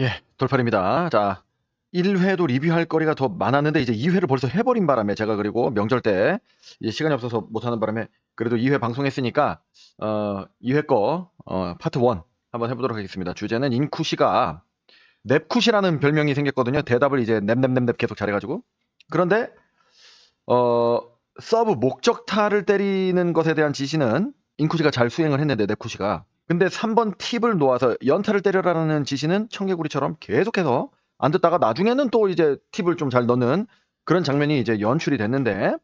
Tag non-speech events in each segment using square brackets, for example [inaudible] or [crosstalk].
예, 돌팔입니다. 자, 1회도 리뷰할 거리가 더 많았는데 이제 2회를 벌써 해버린 바람에 제가 그리고 명절 때 시간이 없어서 못하는 바람에 그래도 2회 방송했으니까 어, 2회 거 어, 파트 1 한번 해보도록 하겠습니다. 주제는 인쿠시가 넵쿠시라는 별명이 생겼거든요. 대답을 이제 넵넵넵넵 계속 잘해가지고 그런데 어, 서브 목적타를 때리는 것에 대한 지시는 인쿠시가 잘 수행을 했는데 넵쿠시가 근데 3번 팁을 놓아서 연타를 때려라는 지시는 청개구리처럼 계속해서 안 듣다가 나중에는 또 이제 팁을 좀 잘 넣는 그런 장면이 이제 연출이 됐는데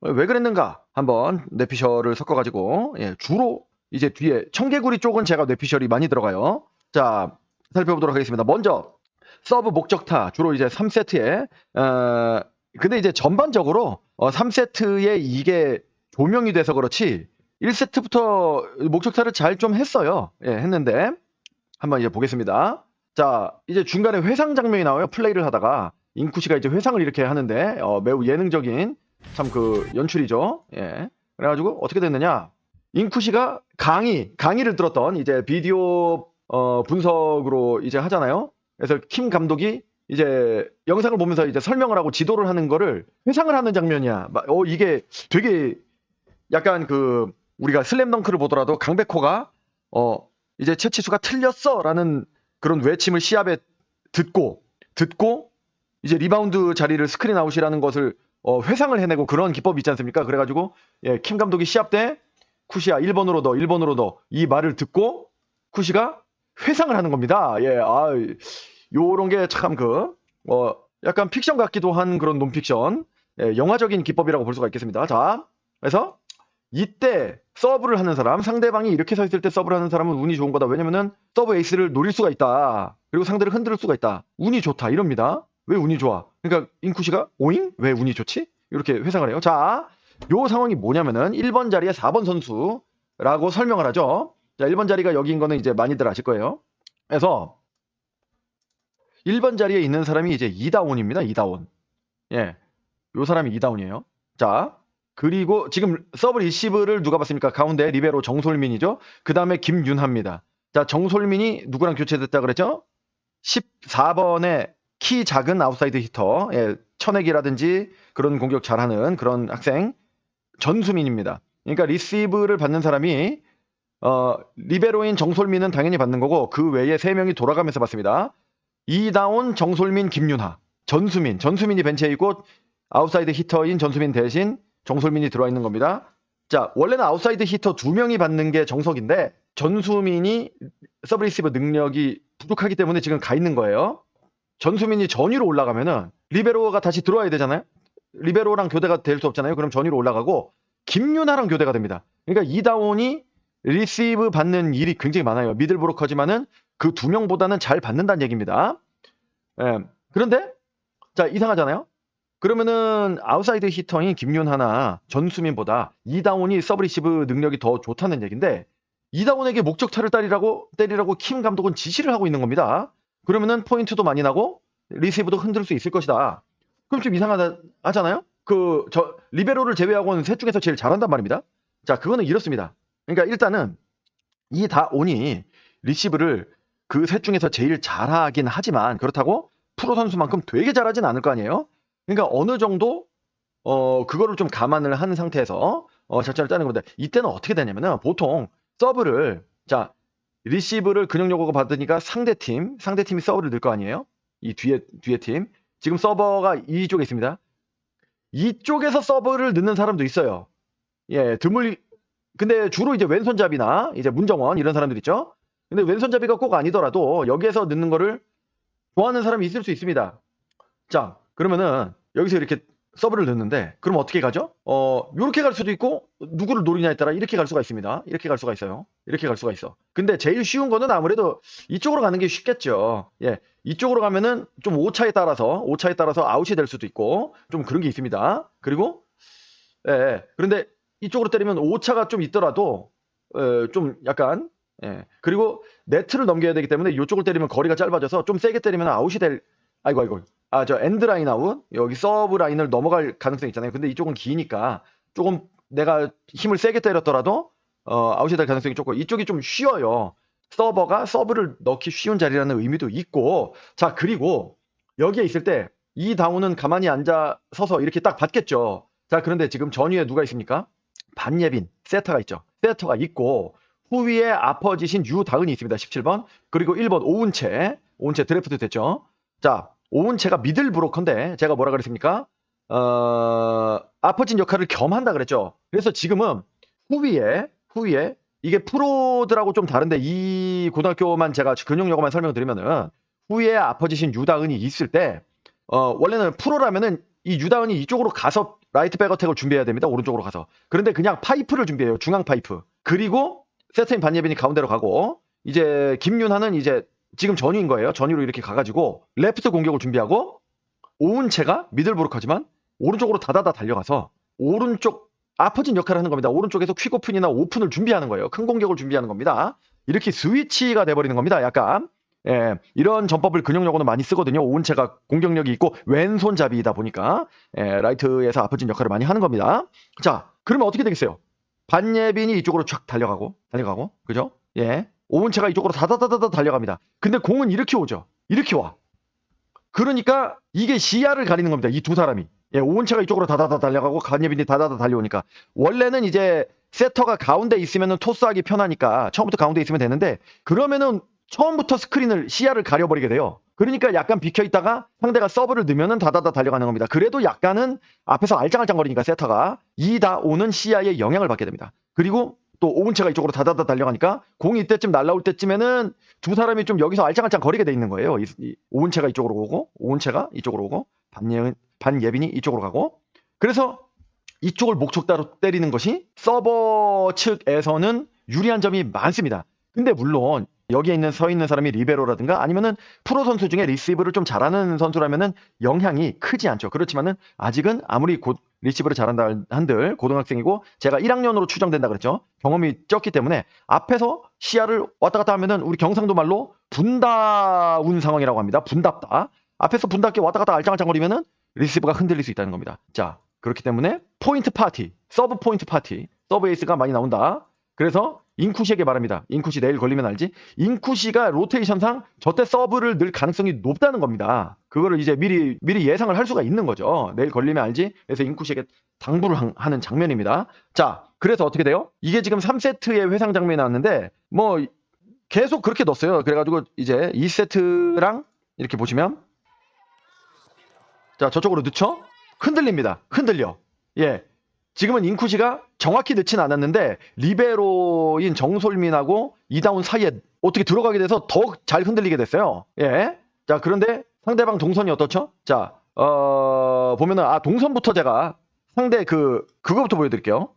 어, 왜 그랬는가 한번 뇌피셜을 섞어가지고 예, 주로 이제 뒤에 청개구리 쪽은 제가 뇌피셜이 많이 들어가요. 자 살펴보도록 하겠습니다. 먼저 서브 목적타 주로 이제 3세트에 어, 근데 이제 전반적으로 어, 3세트에 이게 조명이 돼서 그렇지 1세트부터 목적타를 잘 좀 했어요. 예, 했는데 한번 이제 보겠습니다. 자, 이제 중간에 회상 장면이 나와요. 플레이를 하다가 인쿠시가 이제 회상을 이렇게 하는데 어, 매우 예능적인 참 그 연출이죠. 예. 그래가지고 어떻게 됐느냐? 인쿠시가 강의 강의를 들었던 이제 비디오 어, 분석으로 이제 하잖아요. 그래서 킴 감독이 이제 영상을 보면서 이제 설명을 하고 지도를 하는 거를 회상을 하는 장면이야. 막, 어 이게 되게 약간 그 우리가 슬램덩크를 보더라도 강백호가 어 이제 채치수가 틀렸어라는 그런 외침을 시합에 듣고 듣고 이제 리바운드 자리를 스크린 아웃이라는 것을 어, 회상을 해내고 그런 기법이 있지 않습니까? 그래가지고 예, 킴 감독이 시합 때 쿠시야 1번으로 넣어 1번으로 넣어 이 말을 듣고 쿠시가 회상을 하는 겁니다. 예, 아 요런 게 참 그 어, 약간 픽션 같기도 한 그런 논픽션 예, 영화적인 기법이라고 볼 수가 있겠습니다. 자, 그래서 이때 서브를 하는 사람, 상대방이 이렇게 서 있을 때 서브를 하는 사람은 운이 좋은 거다. 왜냐면은 서브 에이스를 노릴 수가 있다. 그리고 상대를 흔들 수가 있다. 운이 좋다. 이럽니다. 왜 운이 좋아? 그러니까 인쿠시가 오잉? 왜 운이 좋지? 이렇게 회상을 해요. 자, 요 상황이 뭐냐면은 1번 자리에 4번 선수라고 설명을 하죠. 자, 1번 자리가 여기인 거는 이제 많이들 아실 거예요. 그래서 1번 자리에 있는 사람이 이제 이다온입니다. 이다온. 예. 요 사람이 이다온이에요. 자, 그리고 지금 서브 리시브를 누가 봤습니까? 가운데 리베로 정솔민이죠. 그 다음에 김윤하입니다. 자, 정솔민이 누구랑 교체됐다 그랬죠? 14번에 키 작은 아웃사이드 히터, 예, 천액이라든지 그런 공격 잘하는 그런 학생 전수민입니다. 그러니까 리시브를 받는 사람이 어, 리베로인 정솔민은 당연히 받는 거고 그 외에 세 명이 돌아가면서 받습니다. 이다운, 정솔민, 김윤하, 전수민, 전수민이 벤치에 있고 아웃사이드 히터인 전수민 대신 정솔민이 들어와 있는 겁니다. 자, 원래는 아웃사이드 히터 두 명이 받는 게 정석인데 전수민이 서브리시브 능력이 부족하기 때문에 지금 가 있는 거예요. 전수민이 전위로 올라가면은 리베로가 다시 들어와야 되잖아요. 리베로랑 교대가 될 수 없잖아요. 그럼 전위로 올라가고 김윤아랑 교대가 됩니다. 그러니까 이다온이 리시브 받는 일이 굉장히 많아요. 미들 브로커지만은 그 두 명보다는 잘 받는다는 얘기입니다. 예. 그런데 자 이상하잖아요. 그러면은 아웃사이드 히터인 김윤하나 전수민보다 이다온이 서브리시브 능력이 더 좋다는 얘기인데 이다온에게 목적타를 때리라고 때리라고 킴 감독은 지시를 하고 있는 겁니다. 그러면은 포인트도 많이 나고 리시브도 흔들 수 있을 것이다. 그럼 좀 이상하다 하잖아요. 그 저 리베로를 제외하고는 셋 중에서 제일 잘한단 말입니다. 자 그거는 이렇습니다. 그러니까 일단은 이 다온이 리시브를 그 셋 중에서 제일 잘하긴 하지만 그렇다고 프로 선수만큼 되게 잘하진 않을 거 아니에요. 그러니까 어느 정도 어 그거를 좀 감안을 한 상태에서 어 작전을 짜는 건데 이때는 어떻게 되냐면은 보통 서브를 자 리시브를 근육 요구가 받으니까 상대 팀 상대 팀이 서브를 넣을 거 아니에요? 이 뒤에 뒤에 팀 지금 서버가 이쪽에 있습니다. 이쪽에서 서브를 넣는 사람도 있어요. 예, 드물 근데 주로 이제 왼손잡이나 이제 문정원 이런 사람들 있죠. 근데 왼손잡이가 꼭 아니더라도 여기에서 넣는 거를 좋아하는 사람이 있을 수 있습니다. 자, 그러면은 여기서 이렇게 서브를 넣는데 그럼 어떻게 가죠? 어, 이렇게 갈 수도 있고 누구를 노리냐에 따라 이렇게 갈 수가 있습니다. 이렇게 갈 수가 있어요. 이렇게 갈 수가 있어. 근데 제일 쉬운 거는 아무래도 이쪽으로 가는 게 쉽겠죠. 예. 이쪽으로 가면은 좀 오차에 따라서 오차에 따라서 아웃이 될 수도 있고 좀 그런 게 있습니다. 그리고 예, 예. 그런데 이쪽으로 때리면 오차가 좀 있더라도 어, 좀 약간 예. 그리고 네트를 넘겨야 되기 때문에 이쪽을 때리면 거리가 짧아져서 좀 세게 때리면 아웃이 될 아이고 아이고 아 저 엔드 라인 아웃 여기 서브 라인을 넘어갈 가능성이 있잖아요. 근데 이쪽은 기니까 조금 내가 힘을 세게 때렸더라도 어, 아웃이 될 가능성이 조금 이쪽이 좀 쉬워요. 서버가 서브를 넣기 쉬운 자리라는 의미도 있고 자 그리고 여기에 있을 때 이 다운은 가만히 앉아 서서 이렇게 딱 받겠죠. 자 그런데 지금 전위에 누가 있습니까? 반예빈 세터가 있죠. 세터가 있고 후위에 아퍼지신 유다은이 있습니다. 17번 그리고 1번 오은채 오은채 드래프트 됐죠. 자 오은채가 미들 브로커인데 제가 뭐라 그랬습니까? 어, 아퍼진 역할을 겸한다 그랬죠. 그래서 지금은 후위에 후위에 이게 프로들하고 좀 다른데 이 고등학교만 제가 근육여고만 설명드리면은 후위에 아퍼지신 유다은이 있을 때 어, 원래는 프로라면은 이 유다은이 이쪽으로 가서 라이트 백어택을 준비해야 됩니다. 오른쪽으로 가서. 그런데 그냥 파이프를 준비해요. 중앙 파이프. 그리고 세트인 반예빈이 가운데로 가고 이제 김윤하는 이제 지금 전위인 거예요. 전위로 이렇게 가가지고 레프트 공격을 준비하고 오은채가 미들 브로커지만 오른쪽으로 다다다 달려가서 오른쪽 아퍼진 역할을 하는 겁니다. 오른쪽에서 퀵오픈이나 오픈을 준비하는 거예요. 큰 공격을 준비하는 겁니다. 이렇게 스위치가 돼버리는 겁니다. 약간 예, 이런 전법을 근육력으로 많이 쓰거든요. 오은채가 공격력이 있고 왼손잡이이다 보니까 예, 라이트에서 아퍼진 역할을 많이 하는 겁니다. 자, 그러면 어떻게 되겠어요? 반예빈이 이쪽으로 쫙 달려가고 달려가고 그죠? 예, 오은채가 이쪽으로 다다다다다 달려갑니다. 근데 공은 이렇게 오죠. 이렇게 와. 그러니까 이게 시야를 가리는 겁니다. 이 두 사람이. 예, 오은채가 이쪽으로 다다다 달려가고 간예빈이 다다다 달려오니까 원래는 이제 세터가 가운데 있으면은 토스하기 편하니까 처음부터 가운데 있으면 되는데 그러면은 처음부터 스크린을 시야를 가려버리게 돼요. 그러니까 약간 비켜 있다가 상대가 서브를 넣으면은 다다다 달려가는 겁니다. 그래도 약간은 앞에서 알짱알짱거리니까 세터가 이 다 오는 시야에 영향을 받게 됩니다. 그리고 또 오은채가 이쪽으로 다다다 달려가니까 공이 이때쯤 날라올 때쯤에는 두 사람이 좀 여기서 알짱알짱 거리게 돼 있는 거예요. 이, 이 오은채가 이쪽으로 오고 오은채가 이쪽으로 오고 반예, 반예빈이 이쪽으로 가고 그래서 이쪽을 목적따로 때리는 것이 서버 측에서는 유리한 점이 많습니다. 근데 물론 여기에 있는 서 있는 사람이 리베로라든가 아니면은 프로 선수 중에 리시브를 좀 잘하는 선수라면은 영향이 크지 않죠. 그렇지만은 아직은 아무리 곧 리시브를 잘한다 한들 고등학생이고 제가 1학년으로 추정된다 그랬죠. 경험이 적기 때문에 앞에서 시야를 왔다 갔다 하면은 우리 경상도 말로 분다운 상황이라고 합니다. 분답다. 앞에서 분답게 왔다 갔다 알짱알짱거리면은 리시브가 흔들릴 수 있다는 겁니다. 자, 그렇기 때문에 포인트 파티, 서브 포인트 파티, 서브 에이스가 많이 나온다. 그래서 인쿠시에게 말합니다. 인쿠시 내일 걸리면 알지? 인쿠시가 로테이션상 저때 서브를 늘 가능성이 높다는 겁니다. 그거를 이제 미리 미리 예상을 할 수가 있는 거죠. 내일 걸리면 알지? 그래서 인쿠시에게 당부를 한- 하는 장면입니다. 자, 그래서 어떻게 돼요? 이게 지금 3세트의 회상 장면이 나왔는데 뭐 계속 그렇게 넣었어요. 그래가지고 이제 2세트랑 이렇게 보시면 자 저쪽으로 넣죠? 흔들립니다. 흔들려. 예. 지금은 인쿠시가 정확히 넣진 않았는데 리베로인 정솔민하고 이다운 사이에 어떻게 들어가게 돼서 더 잘 흔들리게 됐어요. 예. 자 그런데 상대방 동선이 어떻죠? 자 어, 보면은 아 동선부터 제가 상대 그 그거부터 보여드릴게요.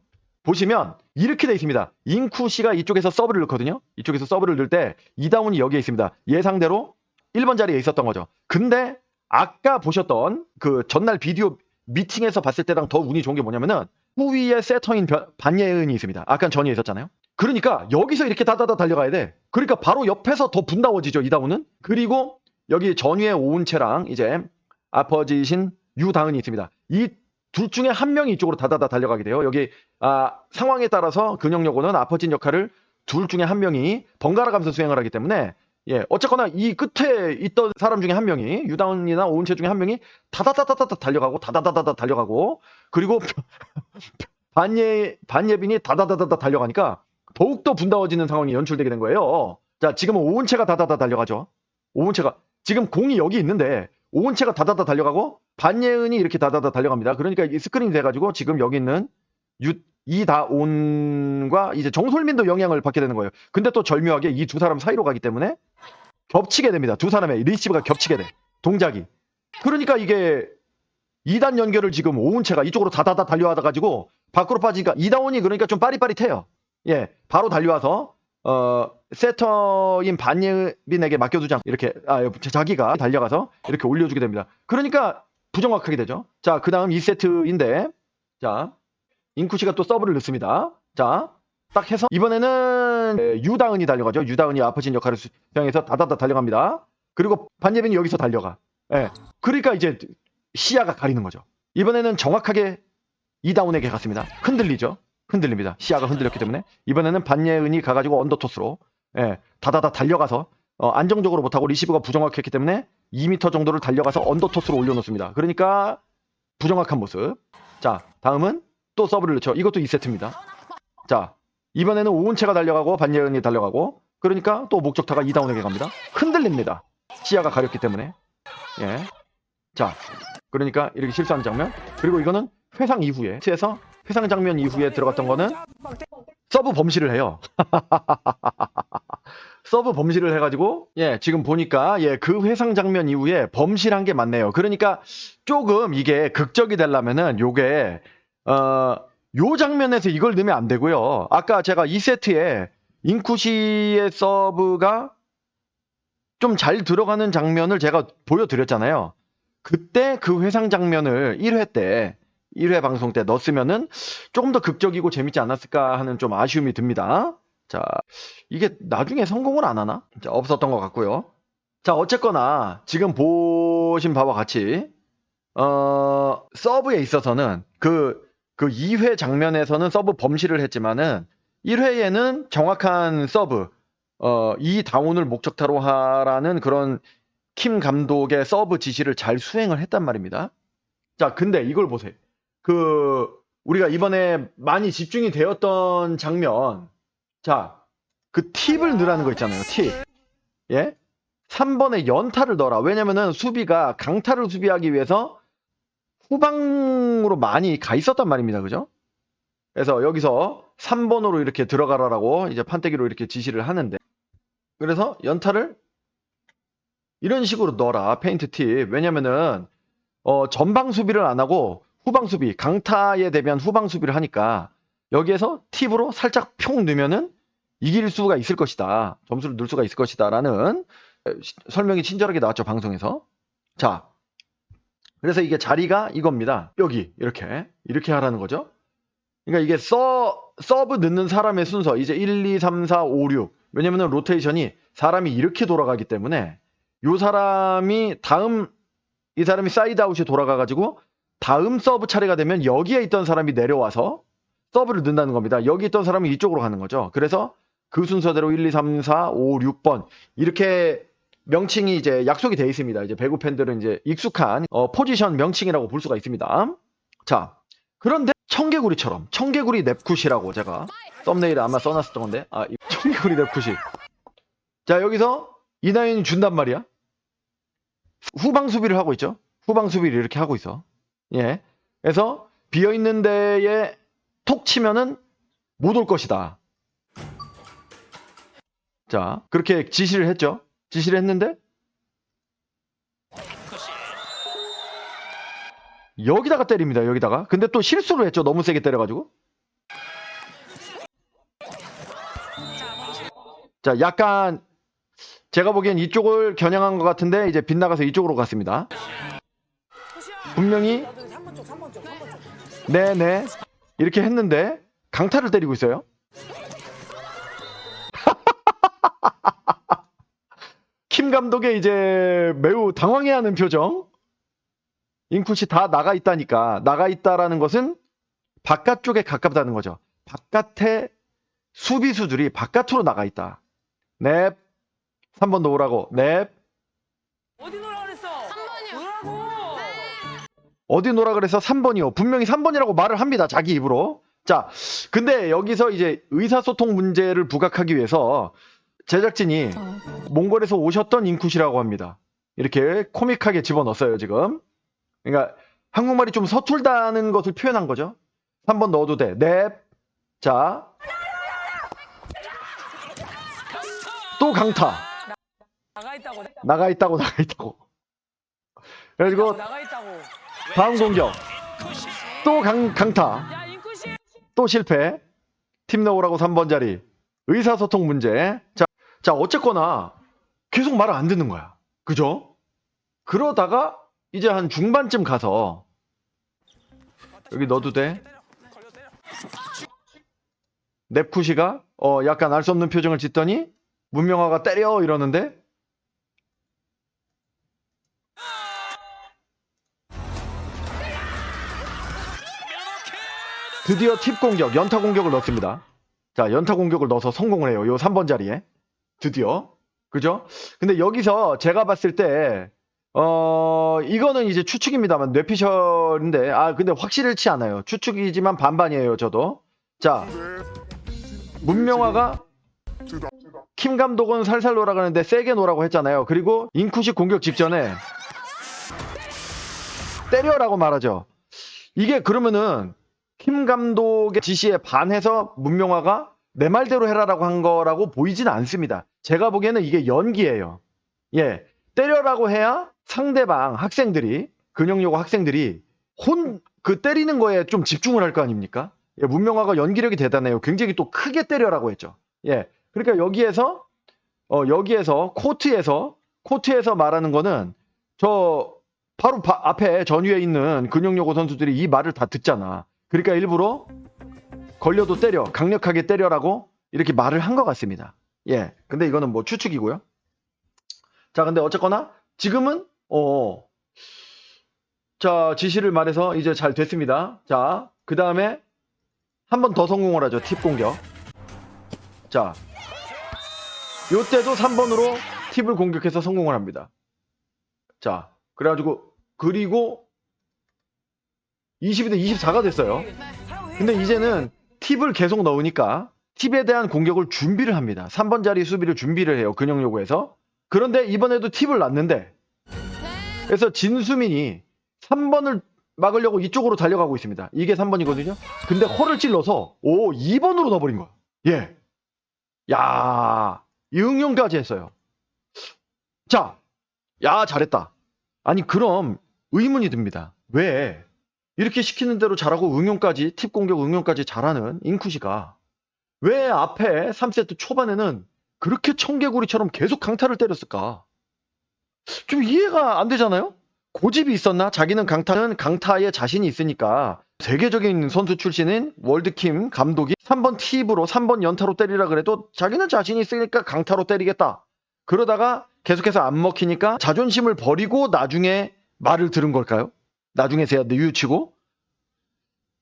보시면 이렇게 돼 있습니다. 인쿠시가 이쪽에서 서브를 넣거든요. 이쪽에서 서브를 넣을 때 이다운이 여기에 있습니다. 예상대로 1번 자리에 있었던 거죠. 근데 아까 보셨던 그 전날 비디오 미팅에서 봤을 때랑 더 운이 좋은 게 뭐냐면은 후위에 세터인 변- 반예은이 있습니다. 아까 전에 있었잖아요. 그러니까 여기서 이렇게 다다다 달려가야 돼. 그러니까 바로 옆에서 더 분다워지죠. 이다운은. 그리고 여기 전위에 오은채랑 이제 아퍼지신 유다은이 있습니다. 이 둘 중에 한 명이 이쪽으로 다다다 달려가게 돼요. 여기 아, 상황에 따라서 근영여고는 아퍼진 역할을 둘 중에 한 명이 번갈아 가면서 수행을 하기 때문에 예, 어쨌거나 이 끝에 있던 사람 중에 한 명이 유다운이나 오은채 중에 한 명이 다다다다다 달려가고 다다다다다 달려가고 그리고 [laughs] 반예 반예빈이 다다다다다 달려가니까 더욱 더 분다워지는 상황이 연출되게 된 거예요. 자, 지금은 오은채가 다다다 달려가죠. 오은채가 지금 공이 여기 있는데 오은채가 다다다 달려가고 반예은이 이렇게 다다다 달려갑니다. 그러니까 이 스크린이 돼가지고 지금 여기 있는 유 이다온과 이제 정솔민도 영향을 받게 되는 거예요. 근데 또 절묘하게 이 두 사람 사이로 가기 때문에 겹치게 됩니다. 두 사람의 리시브가 겹치게 돼. 동작이. 그러니까 이게 2단 연결을 지금 오은채가 이쪽으로 다다다 달려와다 가지고 밖으로 빠지니까 이다온이 그러니까 좀 빠릿빠릿해요. 예, 바로 달려와서 어 세터인 반예빈에게 맡겨두자 이렇게 아 자기가 달려가서 이렇게 올려주게 됩니다. 그러니까 부정확하게 되죠. 자, 그 다음 2세트인데 자 인쿠시가 또 서브를 넣습니다. 자, 딱 해서 이번에는 에, 유다은이 달려가죠. 유다은이 아퍼진 역할을 수행해서 다다다 달려갑니다. 그리고 반예빈이 여기서 달려가. 예. 그러니까 이제 시야가 가리는 거죠. 이번에는 정확하게 이다운에게 갔습니다. 흔들리죠. 흔들립니다. 시야가 흔들렸기 때문에 이번에는 반예은이 가가지고 언더토스로 예, 다다다 달려가서 어, 안정적으로 못하고 리시브가 부정확했기 때문에 2m 정도를 달려가서 언더토스로 올려놓습니다. 그러니까 부정확한 모습. 자, 다음은 또 서브를 넣죠. 이것도 2세트입니다. 자, 이번에는 오은채가 달려가고 반예은이 달려가고 그러니까 또 목적타가 2다운에게 갑니다. 흔들립니다. 시야가 가렸기 때문에. 예. 자, 그러니까 이렇게 실수하는 장면. 그리고 이거는 회상 이후에 에서 회상 장면 이후에 들어갔던 거는 서브 범실을 해요. [laughs] 서브 범실을 해가지고 예 지금 보니까 예 그 회상 장면 이후에 범실한 게 맞네요. 그러니까 조금 이게 극적이 되려면은 요게 어요 장면에서 이걸 넣으면 안 되고요. 아까 제가 2세트에 인쿠시의 서브가 좀 잘 들어가는 장면을 제가 보여드렸잖아요. 그때 그 회상 장면을 1회 때 1회 방송 때 넣었으면은 조금 더 극적이고 재밌지 않았을까 하는 좀 아쉬움이 듭니다. 자, 이게 나중에 성공을 안 하나? 자, 없었던 것 같고요. 자, 어쨌거나 지금 보신 바와 같이 어, 서브에 있어서는 그, 그 2회 장면에서는 서브 범실을 했지만은 1회에는 정확한 서브, 어, 이 다운을 목적타로 하라는 그런 킴 감독의 서브 지시를 잘 수행을 했단 말입니다. 자, 근데 이걸 보세요. 그, 우리가 이번에 많이 집중이 되었던 장면. 자, 그 팁을 넣으라는 거 있잖아요. 팁. 예? 3번에 연타를 넣어라. 왜냐면은 수비가 강타를 수비하기 위해서 후방으로 많이 가 있었단 말입니다. 그죠? 그래서 여기서 3번으로 이렇게 들어가라라고 이제 판때기로 이렇게 지시를 하는데 그래서 연타를 이런 식으로 넣어라. 페인트 팁. 왜냐면은 어, 전방 수비를 안 하고 후방 수비, 강타에 대비한 후방 수비를 하니까 여기에서 팁으로 살짝 평 넣으면은 이길 수가 있을 것이다. 점수를 넣을 수가 있을 것이다라는 시- 설명이 친절하게 나왔죠, 방송에서. 자. 그래서 이게 자리가 이겁니다. 여기 이렇게 이렇게 하라는 거죠. 그러니까 이게 서 서브 넣는 사람의 순서 이제 1, 2, 3, 4, 5, 6. 왜냐면은 로테이션이 사람이 이렇게 돌아가기 때문에 요 사람이 다음 이 사람이 사이드 아웃이 돌아가 가지고 다음 서브 차례가 되면 여기에 있던 사람이 내려와서 서브를 넣는다는 겁니다. 여기 있던 사람이 이쪽으로 가는 거죠. 그래서 그 순서대로 1, 2, 3, 4, 5, 6번 이렇게 명칭이 이제 약속이 되어 있습니다. 이제 배구 팬들은 이제 익숙한 어, 포지션 명칭이라고 볼 수가 있습니다. 자, 그런데 청개구리처럼 청개구리 넵굿이라고 제가 썸네일에 아마 써놨었던 건데 아, 이 [laughs] 청개구리 넵굿이 자 여기서 이나윤이 준단 말이야. 후방 수비를 하고 있죠. 후방 수비를 이렇게 하고 있어. 예. 그래서 비어 있는 데에 톡 치면은 못 올 것이다. 자, 그렇게 지시를 했죠. 지시를 했는데 여기다가 때립니다. 여기다가. 근데 또 실수를 했죠. 너무 세게 때려가지고. 자, 약간 제가 보기엔 이쪽을 겨냥한 것 같은데 이제 빗나가서 이쪽으로 갔습니다. 분명히 3번 쪽, 3번 쪽, 3번 쪽. 네네 이렇게 했는데 강타를 때리고 있어요. [laughs] 킴 감독의 이제 매우 당황해하는 표정. 인쿠시 다 나가 있다니까 나가 있다라는 것은 바깥쪽에 가깝다는 거죠. 바깥에 수비수들이 바깥으로 나가 있다. 넵. 3번 놓으라고. 넵. 어디 놀라 어디 놀아 그래서 3번이요. 분명히 3번이라고 말을 합니다. 자기 입으로. 자, 근데 여기서 이제 의사소통 문제를 부각하기 위해서 제작진이 몽골에서 오셨던 인쿠시라고 합니다. 이렇게 코믹하게 집어넣었어요, 지금. 그러니까 한국말이 좀 서툴다는 것을 표현한 거죠. 3번 넣어도 돼. 넵. 자. 또 강타. 나가 있다고. 나가 있다고, 나가 있다고. 그래가지고 나가 있다고. 다음 공격. 또 강, 강타. 또 실패. 팀 넣으라고 3번 자리. 의사소통 문제. 자, 자, 어쨌거나 계속 말을 안 듣는 거야. 그죠? 그러다가 이제 한 중반쯤 가서 여기 넣어도 돼? 넵쿠시가 어 약간 알 수 없는 표정을 짓더니 문명화가 때려 이러는데 드디어 팁 공격, 연타 공격을 넣습니다. 자, 연타 공격을 넣어서 성공을 해요. 요 3번 자리에. 드디어. 그죠? 근데 여기서 제가 봤을 때, 어, 이거는 이제 추측입니다만, 뇌피셜인데, 아, 근데 확실치 않아요. 추측이지만 반반이에요, 저도. 자, 문명화가 킴 감독은 살살 놀아 가는데 세게 놀라고 했잖아요. 그리고 인쿠시 공격 직전에 때려라고 말하죠. 이게 그러면은 킴 감독의 지시에 반해서 문명화가 내 말대로 해라라고 한 거라고 보이진 않습니다. 제가 보기에는 이게 연기예요. 예. 때려라고 해야 상대방 학생들이 근영여고 학생들이 혼 그 때리는 거에 좀 집중을 할 거 아닙니까? 예, 문명화가 연기력이 대단해요. 굉장히 또 크게 때려라고 했죠. 예. 그러니까 여기에서 어 여기에서 코트에서 코트에서 말하는 거는 저 바로 바- 앞에 전위에 있는 근영여고 선수들이 이 말을 다 듣잖아. 그러니까 일부러 걸려도 때려, 강력하게 때려라고 이렇게 말을 한 것 같습니다. 예. 근데 이거는 뭐 추측이고요. 자, 근데 어쨌거나 지금은 어, 자 지시를 말해서 이제 잘 됐습니다. 자, 그 다음에 한 번 더 성공을 하죠. 팁 공격. 자, 요때도 3번으로 팁을 공격해서 성공을 합니다. 자, 그래가지고 그리고 22대 24가 됐어요. 근데 이제는 팁을 계속 넣으니까 팁에 대한 공격을 준비를 합니다. 3번 자리 수비를 준비를 해요. 근영 요구에서. 그런데 이번에도 팁을 놨는데 그래서 진수민이 3번을 막으려고 이쪽으로 달려가고 있습니다. 이게 3번이거든요. 근데 홀을 찔러서 오 2번으로 넣어버린 거야. 예. 야, 이 응용까지 했어요. 자, 야 잘했다. 아니 그럼 의문이 듭니다. 왜 이렇게 시키는 대로 잘하고 응용까지 팁 공격 응용까지 잘하는 인쿠시가 왜 앞에 3세트 초반에는 그렇게 청개구리처럼 계속 강타를 때렸을까? 좀 이해가 안 되잖아요? 고집이 있었나? 자기는 강타는 강타에 자신이 있으니까 세계적인 선수 출신인 월드킴 감독이 3번 팁으로 3번 연타로 때리라 그래도 자기는 자신이 있으니까 강타로 때리겠다. 그러다가 계속해서 안 먹히니까 자존심을 버리고 나중에 말을 들은 걸까요? 나중에서야 뉘우치고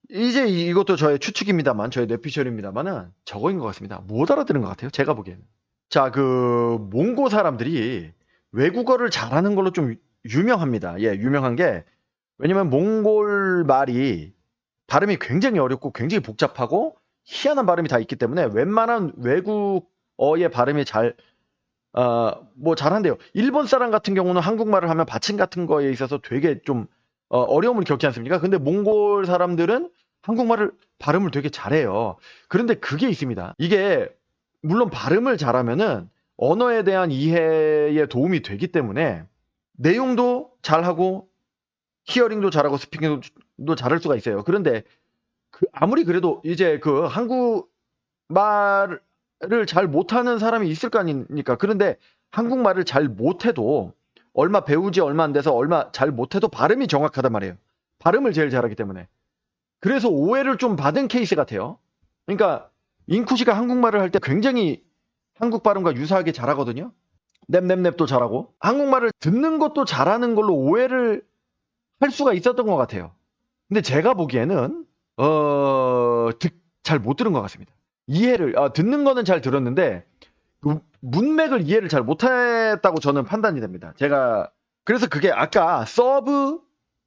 이제 이- 이것도 저의 추측입니다만 저의 뇌피셜입니다만은 저거인 것 같습니다. 못 알아들은 것 같아요. 제가 보기에는. 자, 그 몽고 사람들이 외국어를 잘하는 걸로 좀 유명합니다. 예, 유명한 게 왜냐면 몽골 말이 발음이 굉장히 어렵고 굉장히 복잡하고 희한한 발음이 다 있기 때문에 웬만한 외국어의 발음이 잘 어, 뭐 잘한대요. 일본 사람 같은 경우는 한국말을 하면 받침 같은 거에 있어서 되게 좀 어, 어려움을 겪지 않습니까? 근데 몽골 사람들은 한국말을 발음을 되게 잘해요. 그런데 그게 있습니다. 이게 물론 발음을 잘하면은 언어에 대한 이해에 도움이 되기 때문에 내용도 잘하고 히어링도 잘하고 스피킹도 잘할 수가 있어요. 그런데 그 아무리 그래도 이제 그 한국말을 잘 못하는 사람이 있을 거 아닙니까? 그런데 한국말을 잘 못해도 얼마 배우지 얼마 안 돼서 얼마 잘 못해도 발음이 정확하단 말이에요. 발음을 제일 잘하기 때문에. 그래서 오해를 좀 받은 케이스 같아요. 그러니까 인쿠시가 한국말을 할 때 굉장히 한국 발음과 유사하게 잘하거든요. 냅냅냅도 잘하고 한국말을 듣는 것도 잘하는 걸로 오해를 할 수가 있었던 것 같아요. 근데 제가 보기에는 어, 잘 못 들은 것 같습니다. 이해를 아, 듣는 거는 잘 들었는데 그 문맥을 이해를 잘 못했다고 저는 판단이 됩니다. 제가 그래서 그게 아까 서브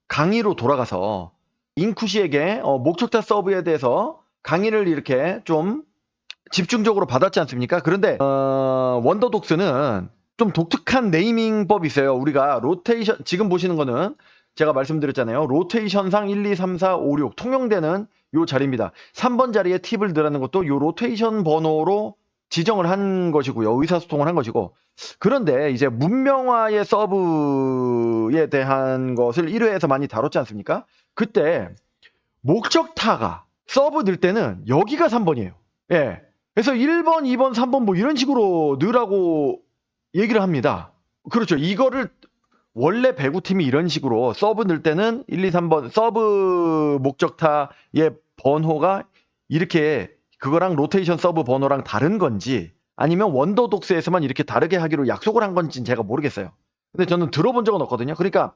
강의로 돌아가서 인쿠시에게 어, 목적타 서브에 대해서 강의를 이렇게 좀 집중적으로 받았지 않습니까? 그런데 어, 원더독스는 좀 독특한 네이밍법이 있어요. 우리가 로테이션 지금 보시는 거는 제가 말씀드렸잖아요. 로테이션상 1, 2, 3, 4, 5, 6 통용되는 요 자리입니다. 3번 자리에 팁을 넣으라는 것도 요 로테이션 번호로 지정을 한 것이고요. 의사소통을 한 것이고. 그런데 이제 문명화의 서브에 대한 것을 1회에서 많이 다뤘지 않습니까? 그때 목적타가 서브 넣을 때는 여기가 3번이에요. 예. 그래서 1번, 2번, 3번 뭐 이런 식으로 넣으라고 얘기를 합니다. 그렇죠. 이거를 원래 배구팀이 이런 식으로 서브 넣을 때는 1, 2, 3번 서브 목적타의 번호가 이렇게 그거랑 로테이션 서브 번호랑 다른 건지 아니면 원더 독스에서만 이렇게 다르게 하기로 약속을 한 건지는 제가 모르겠어요. 근데 저는 들어본 적은 없거든요. 그러니까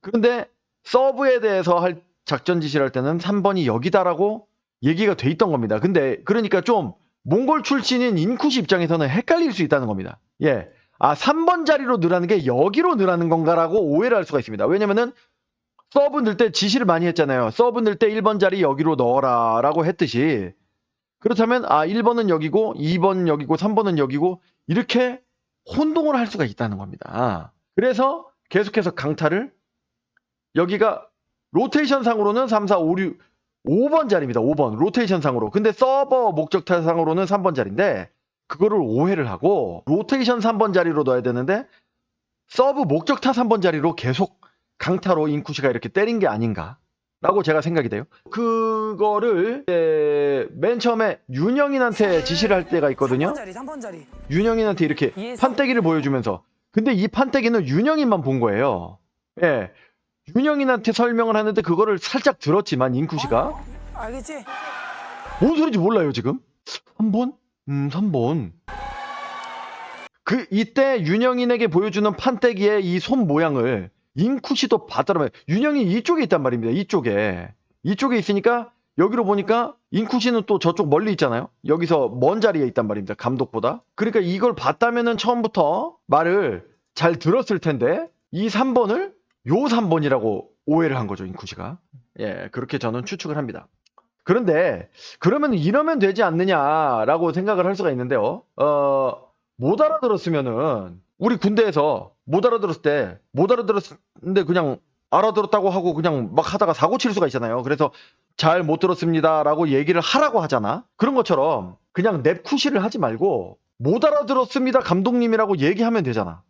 그런데 서브에 대해서 할 작전 지시를 할 때는 3번이 여기다라고 얘기가 돼 있던 겁니다. 근데 그러니까 좀 몽골 출신인 인쿠시 입장에서는 헷갈릴 수 있다는 겁니다. 예. 아, 3번 자리로 늘하는 게 여기로 늘하는 건가라고 오해를 할 수가 있습니다. 왜냐면은 서브 넣을 때 지시를 많이 했잖아요. 서브 넣을 때 1번 자리 여기로 넣어라 라고 했듯이 그렇다면 아 1번은 여기고 2번 여기고 3번은 여기고 이렇게 혼동을 할 수가 있다는 겁니다. 그래서 계속해서 강타를 여기가 로테이션 상으로는 3, 4, 5, 6, 5번 자리입니다. 5번 로테이션 상으로. 근데 서버 목적타 상으로는 3번 자리인데 그거를 오해를 하고 로테이션 3번 자리로 넣어야 되는데 서브 목적타 3번 자리로 계속 강타로 인쿠시가 이렇게 때린 게 아닌가 라고 제가 생각이 돼요. 그거를 이제 맨 처음에 윤영인한테 지시를 할 때가 있거든요. 3번 자리 3번 자리 윤영인한테 이렇게 판때기를 보여주면서 근데 이 판때기는 윤영인만 본 거예요. 예. 윤영인한테 설명을 하는데 그거를 살짝 들었지만 인쿠시가 어, 알겠지? 뭔 소리인지 몰라요 지금 3번? 음 3번 그 이때 윤영인에게 보여주는 판때기의 이 손 모양을 인쿠시도 봤더라면 윤영인 이쪽에 있단 말입니다 이쪽에. 이쪽에 있으니까 여기로 보니까 인쿠시는 또 저쪽 멀리 있잖아요. 여기서 먼 자리에 있단 말입니다 감독보다. 그러니까 이걸 봤다면은 처음부터 말을 잘 들었을 텐데 이 3번을 요 3번이라고 오해를 한 거죠 인쿠시가. 예 그렇게 저는 추측을 합니다. 그런데 그러면 이러면 되지 않느냐라고 생각을 할 수가 있는데요. 어, 못 알아들었으면은 우리 군대에서 못 알아들었을 때 못 알아들었는데 그냥 알아들었다고 하고 그냥 막 하다가 사고 칠 수가 있잖아요. 그래서 잘 못 들었습니다라고 얘기를 하라고 하잖아. 그런 것처럼 그냥 냅쿠시를 하지 말고 못 알아들었습니다 감독님이라고 얘기하면 되잖아.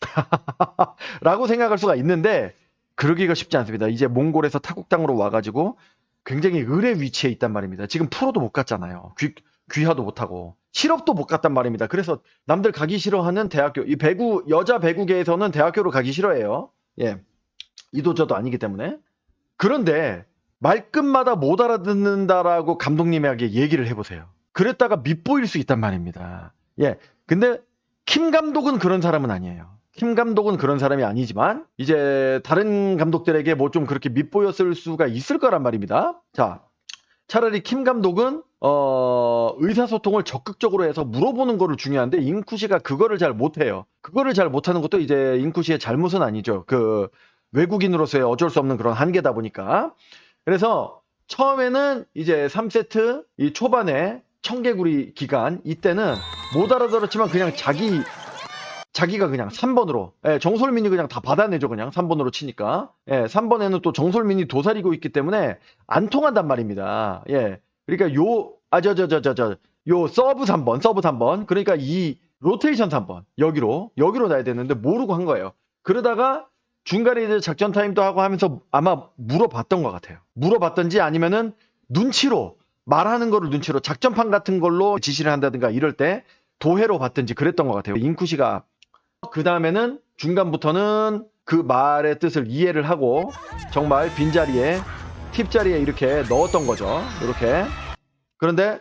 [laughs] 라고 생각할 수가 있는데 그러기가 쉽지 않습니다. 이제 몽골에서 타국 땅으로 와가지고 굉장히 을의 위치에 있단 말입니다. 지금 프로도 못 갔잖아요. 귀, 귀화도 못 하고 실업도 못 갔단 말입니다. 그래서 남들 가기 싫어하는 대학교, 이 배구 여자 배구계에서는 대학교를 가기 싫어해요. 예, 이도 저도 아니기 때문에 그런데 말끝마다 못 알아듣는다라고 감독님에게 얘기를 해보세요. 그랬다가 밉보일 수 있단 말입니다. 예, 근데 킴 감독은 그런 사람은 아니에요. 킴 감독은 그런 사람이 아니지만 이제 다른 감독들에게 뭐 좀 그렇게 밉보였을 수가 있을 거란 말입니다. 자, 차라리 킴 감독은 어, 의사소통을 적극적으로 해서 물어보는 거를 중요한데 인쿠시가 그거를 잘 못해요. 그거를 잘 못하는 것도 이제 인쿠시의 잘못은 아니죠. 그 외국인으로서의 어쩔 수 없는 그런 한계다 보니까. 그래서 처음에는 이제 3세트 이 초반에 청개구리 기간 이때는 못 알아들었지만 그냥 자기 자기가 그냥 3번으로 예, 정솔민이 그냥 다 받아내죠 그냥 3번으로 치니까 예, 3번에는 또 정솔민이 도사리고 있기 때문에 안 통한단 말입니다 예 그러니까 요 아 저 저 저 저 저 요 서브 3번 서브 3번 그러니까 이 로테이션 3번 여기로 여기로 놔야 되는데 모르고 한 거예요. 그러다가 중간에 이제 작전 타임도 하고 하면서 아마 물어봤던 것 같아요. 물어봤던지 아니면은 눈치로 말하는 거를 눈치로 작전판 같은 걸로 지시를 한다든가 이럴 때 도해로 봤든지 그랬던 것 같아요. 인쿠시가. 그 다음에는 중간부터는 그 말의 뜻을 이해를 하고 정말 빈자리에 팁자리에 이렇게 넣었던 거죠. 이렇게. 그런데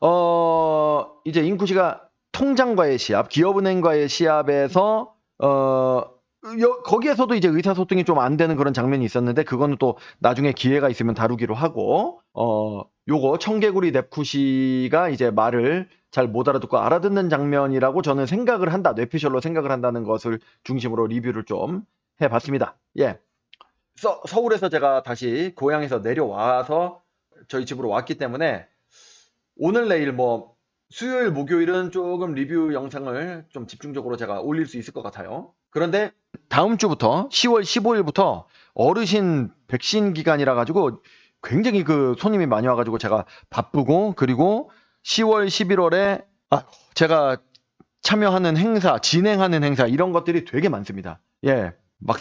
어 이제 인쿠시가 통장과의 시합, 기업은행과의 시합에서 어 여- 거기에서도 이제 의사소통이 좀 안 되는 그런 장면이 있었는데 그거는 또 나중에 기회가 있으면 다루기로 하고 어 요거 청개구리 넵쿠시가 이제 말을 잘 못 알아듣고 알아듣는 장면이라고 저는 생각을 한다. 뇌피셜로 생각을 한다는 것을 중심으로 리뷰를 좀 해봤습니다. 예. 서, 서울에서 제가 다시 고향에서 내려와서 저희 집으로 왔기 때문에 오늘 내일 뭐 수요일 목요일은 조금 리뷰 영상을 좀 집중적으로 제가 올릴 수 있을 것 같아요. 그런데 다음 주부터 10월 15일부터 어르신 백신 기간이라 가지고 굉장히 그 손님이 많이 와 가지고 제가 바쁘고 그리고 10월 11월에 아 제가 참여하는 행사 진행하는 행사 이런 것들이 되게 많습니다. 예, 막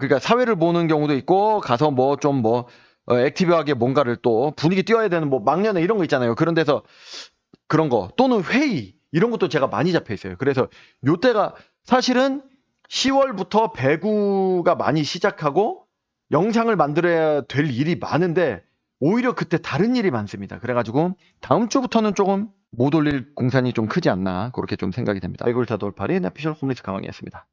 그러니까 사회를 보는 경우도 있고 가서 뭐 좀뭐 액티브하게 뭔가를 또 분위기 띄워야 되는 뭐 막년회 이런 거 있잖아요. 그런 데서 그런 거 또는 회의 이런 것도 제가 많이 잡혀 있어요. 그래서 요때가 사실은 10월부터 배구가 많이 시작하고 영상을 만들어야 될 일이 많은데 오히려 그때 다른 일이 많습니다. 그래가지고 다음 주부터는 조금 못 올릴 공산이 좀 크지 않나 그렇게 좀 생각이 됩니다. 배구를 다 돌파리 나피셜 홈리스 강왕이었습니다.